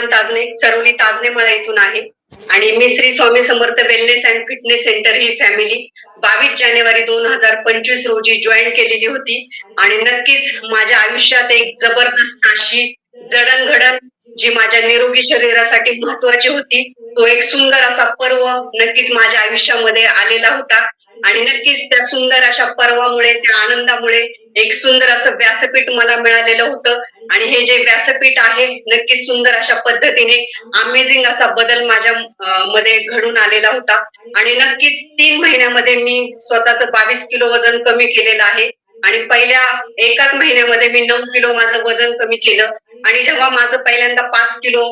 मी ताजने चरोली ताजने मळा इथून आहे. आणि मी Shri Swami Samarth wellness and fitness centre he family बावीस जानेवारी दोन हजार पंचवीस रोजी जॉईन केलेली होती. आणि नक्कीच माझ्या आयुष्यात एक जबरदस्त अशी जडणघडण जी माझ्या निरोगी शरीरासाठी महत्वाची होती तो एक सुंदर असा पर्व नक्कीच माझ्या आयुष्यामध्ये आलेला होता. आणि नक्कीच त्या सुंदर अशा पर्वामुळे त्या आनंदामुळे एक सुंदर असं व्यासपीठ मला मिळालेलं होतं. आणि हे जे व्यासपीठ आहे नक्कीच सुंदर अशा पद्धतीने अमेझिंग असा बदल माझ्या मध्ये घडून आलेला होता. आणि नक्कीच तीन महिन्यामध्ये मी स्वतःच बावीस किलो वजन कमी केलेलं आहे. आणि पहिल्या एकाच महिन्यामध्ये मी नऊ किलो माझं वजन कमी केलं. आणि जेव्हा माझं पहिल्यांदा पाच किलो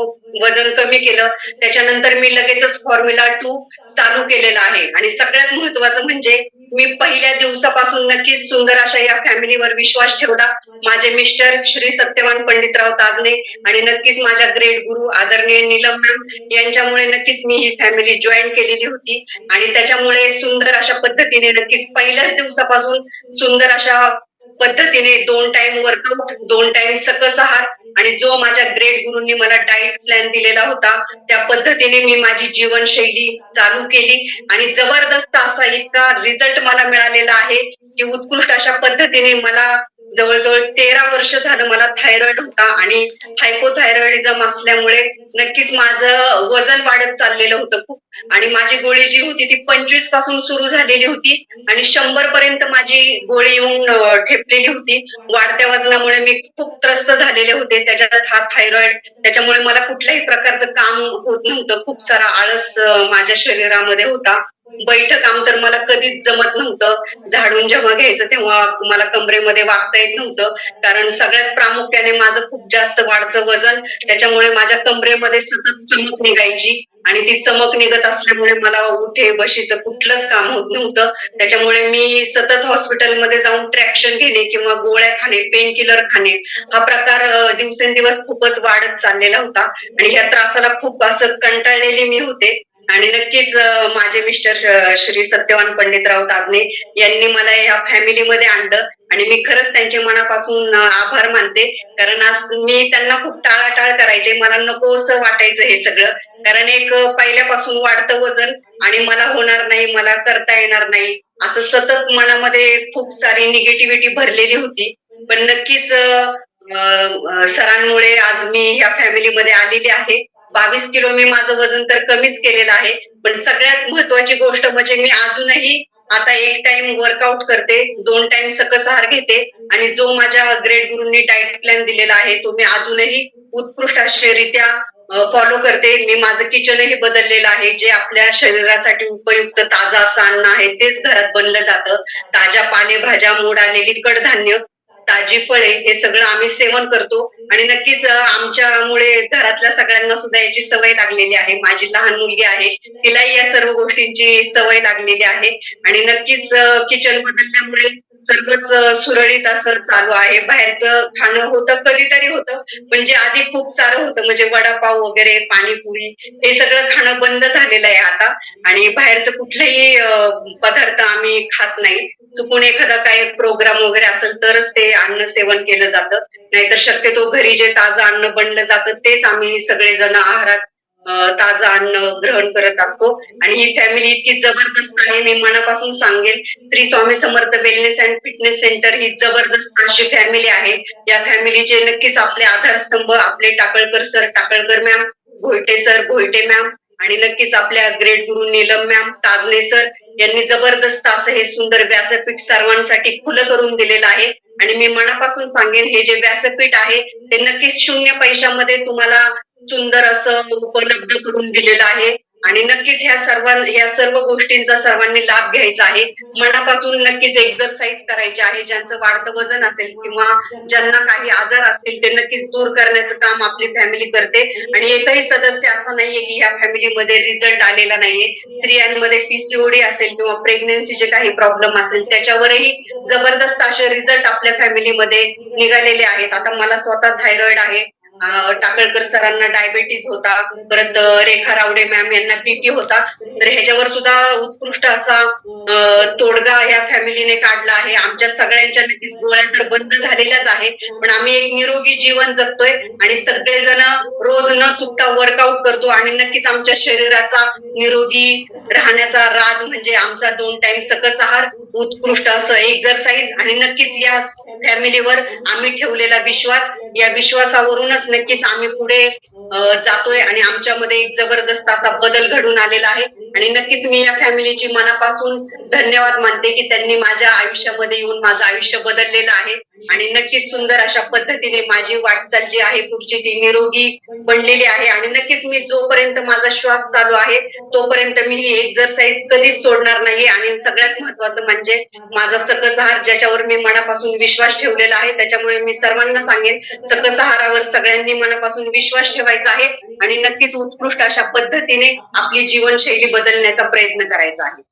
वजन कमी केलं त्याच्यानंतर मी लगेचच फॉर्म्युला टू चालू केलेला आहे. आणि सगळ्यात महत्वाचं म्हणजे मी पहिल्या दिवसापासून नक्कीच सुंदर अशा या फॅमिलीवर विश्वास ठेवला. माझे मिस्टर श्री सत्यवान पंडितराव ताजने आणि नक्कीच माझ्या ग्रेट गुरु आदरणीय नीलम मॅम यांच्यामुळे नक्कीच मी ही फॅमिली जॉईन केलेली होती. आणि त्याच्यामुळे सुंदर अशा पद्धतीने नक्कीच पहिल्याच दिवसापासून सुंदर अशा पद्धतीने दोन टाइम वर्कआउट दोन टाइम सकस आहार आणि जो माझ्या ग्रेट गुरुंनी मला डाएट प्लॅन दिलेला होता त्या पद्धतीने मी माझी जीवनशैली चालू केली आणि जबरदस्त असा इतका रिझल्ट मला मिळालेला आहे की उत्कृष्ट अशा पद्धतीने मला जवळजवळ तेरा वर्ष झालं मला थायरॉइड होता आणि हायपोथायरॉइडिझम असल्यामुळे नक्कीच माझं वजन वाढत चाललेलं होतं खूप. आणि माझी गोळी जी होती ती पंचवीसपासून सुरू झालेली होती आणि शंभर पर्यंत माझी गोळी येऊन ठेपलेली होती. वाढत्या वजनामुळे मी खूप त्रस्त झालेले होते. त्याच्यात हा थायरॉइड त्याच्यामुळे मला कुठल्याही प्रकारचं काम होत नव्हतं. खूप सारा आळस माझ्या शरीरामध्ये होता. बैठक काम तर मला कधीच जमत नव्हतं. झाडून जेव्हा घ्यायचं तेव्हा मला कमरेमध्ये वागता येत नव्हतं. कारण सगळ्यात प्रामुख्याने माझं खूप जास्त वाढचं वजन त्याच्यामुळे माझ्या कमरेमध्ये सतत चमक निघायची. आणि ती चमक निघत असल्यामुळे मला उठे बशीचं कुठलंच काम होत नव्हतं. त्याच्यामुळे मी सतत हॉस्पिटलमध्ये जाऊन ट्रॅक्शन घेणे किंवा गोळ्या खाणे पेन किलर खाणे हा प्रकार दिवसेंदिवस खूपच वाढत चाललेला होता. आणि ह्या त्रासाला खूप असं कंटाळलेली मी होते. आणि नक्कीच माझे मिस्टर श्री सत्यवान पंडितराव ताजने यांनी मला या फॅमिलीमध्ये आणलं आणि मी खरंच त्यांचे मनापासून आभार मानते. कारण आज मी त्यांना खूप टाळाटाळ करायचे. मला नको असं वाटायचं हे सगळं. कारण एक पहिल्यापासून वाढतं वजन आणि मला होणार नाही मला करता येणार नाही. असं सतत मनामध्ये खूप सारी निगेटिव्हिटी भरलेली होती. पण नक्कीच सरांमुळे आज मी ह्या फॅमिलीमध्ये आलेली आहे. बावीस किलो मी माझं वजन तर कमीच केलेलं आहे. पण सगळ्यात महत्वाची गोष्ट म्हणजे मी अजूनही आता एक टाइम वर्कआउट करते दोन टाइम सकस आहार घेते आणि जो माझ्या ग्रेट गुरुंनी डाएट प्लॅन दिलेला आहे तो मी अजूनही उत्कृष्ट अशा फॉलो करते. मी माझं किचनही बदललेलं आहे जे आपल्या शरीरासाठी उपयुक्त ताजा असं अन्न आहे तेच घरात बनलं जातं. ताज्या पालेभाज्या मोड आलेली कडधान्य ताजी फळे हे सगळं आम्ही सेवन करतो. आणि नक्कीच आमच्यामुळे घरातल्या सगळ्यांना सुद्धा याची सवय लागलेली आहे. माझी लहान मुलगी आहे तिलाही या सर्व गोष्टींची सवय लागलेली आहे. आणि नक्कीच किचन बदलल्यामुळे सर्वच सुरळीत असं चालू आहे. बाहेरचं खाणं होतं कधीतरी होतं. म्हणजे आधी खूप सारं होतं म्हणजे वडापाव वगैरे पाणीपुरी हे सगळं खाणं बंद झालेलं आहे आता. आणि बाहेरचं कुठलंही पदार्थ आम्ही खात नाही. चुकून एखादा काही प्रोग्राम वगैरे असेल तरच ते अन्न सेवन केलं जातं. नाहीतर शक्यतो घरी जे ताजं अन्न बनलं जातं तेच आम्ही सगळेजण आहारात ताजं अन्न ग्रहण करत असतो. आणि ही फॅमिली इतकी जबरदस्त आहे मी मनापासून सांगेन Shri Swami Samarth wellness and fitness centre ही जबरदस्त अशी फॅमिली आहे. या फॅमिलीचे नक्कीच आपले आधारस्तंभ आपले Takalkar sir Takalkar ma'am Bhoyate sir Bhoyate ma'am आणि नक्कीच आपल्या ग्रेट गुरु नीलम मॅम ताजने सर यांनी जबरदस्त असं हे सुंदर व्यासपीठ सर्वांसाठी खुलं करून दिलेलं आहे. आणि मी मनापासून सांगेन हे जे व्यासपीठ आहे ते नक्कीच शून्य पैशामध्ये तुम्हाला सुंदर असं उपलब्ध करून दिलेलं आहे. आणि नक्कीच ह्या सर्व ह्या सर्व गोष्टींचा सर्वांनी लाभ घ्यायचा आहे. मनापासून नक्कीच एक्सरसाइज करायची आहे. ज्यांचं वाढतं वजन असेल किंवा ज्यांना काही आजार असतील ते नक्कीच दूर करण्याचं काम आपली फॅमिली करते. आणि एकही सदस्य असं नाहीये की ह्या फॅमिलीमध्ये रिझल्ट आलेला नाहीये. स्त्रियांमध्ये पीसीओडी असेल किंवा प्रेग्नन्सीचे काही प्रॉब्लेम असेल त्याच्यावरही जबरदस्त असे रिझल्ट आपल्या फॅमिलीमध्ये निघालेले आहेत. आता मला स्वतः थायरॉइड आहे. टाकळकर सरांना डायबेटीज होता परत रेखा रावडे मॅम यांना बीपी होता. तर ह्याच्यावर सुद्धा उत्कृष्ट असा तोडगा या फॅमिलीने काढला आहे. आमच्या सगळ्यांच्या नक्कीच गोळ्या तर बंद झालेल्याच आहे. पण आम्ही एक निरोगी जीवन जगतोय आणि सगळेजण रोज न चुकता वर्कआउट करतो आणि नक्कीच आमच्या शरीराचा निरोगी राहण्याचा राज म्हणजे आमचा दोन टाइम सकस आहार उत्कृष्ट असं एक्झरसाइज आणि नक्कीच या फॅमिलीवर आम्ही ठेवलेला विश्वास. या विश्वासावरूनच नक्कीच आम्ही पुढे जातोय आणि आमच्यामध्ये एक जबरदस्त असा बदल घडून आलेला आहे. आणि नक्कीच मी या फॅमिलीची मनापासून धन्यवाद मानते की त्यांनी माझ्या आयुष्यामध्ये येऊन माझं आयुष्य बदललेलं आहे. आणि नक्कीच सुंदर अशा पद्धतीने माझी वाटचाल जी आहे पुढची ती निरोगी बनलेली आहे. आणि नक्कीच मी जोपर्यंत माझा श्वास चालू आहे तोपर्यंत मी ही एक्झरसाइज कधीच सोडणार नाही आणि सगळ्यात महत्वाचं म्हणजे माझा सकस आहार ज्याच्यावर मी मनापासून विश्वास ठेवलेला आहे त्याच्यामुळे मी सर्वांना सांगेन सकस आहारावर सगळ्यांनी मनापासून विश्वास ठेवायचा आहे आणि नक्कीच उत्कृष्ट अशा पद्धतीने आपली जीवनशैली बदलण्याचा प्रयत्न करायचा आहे.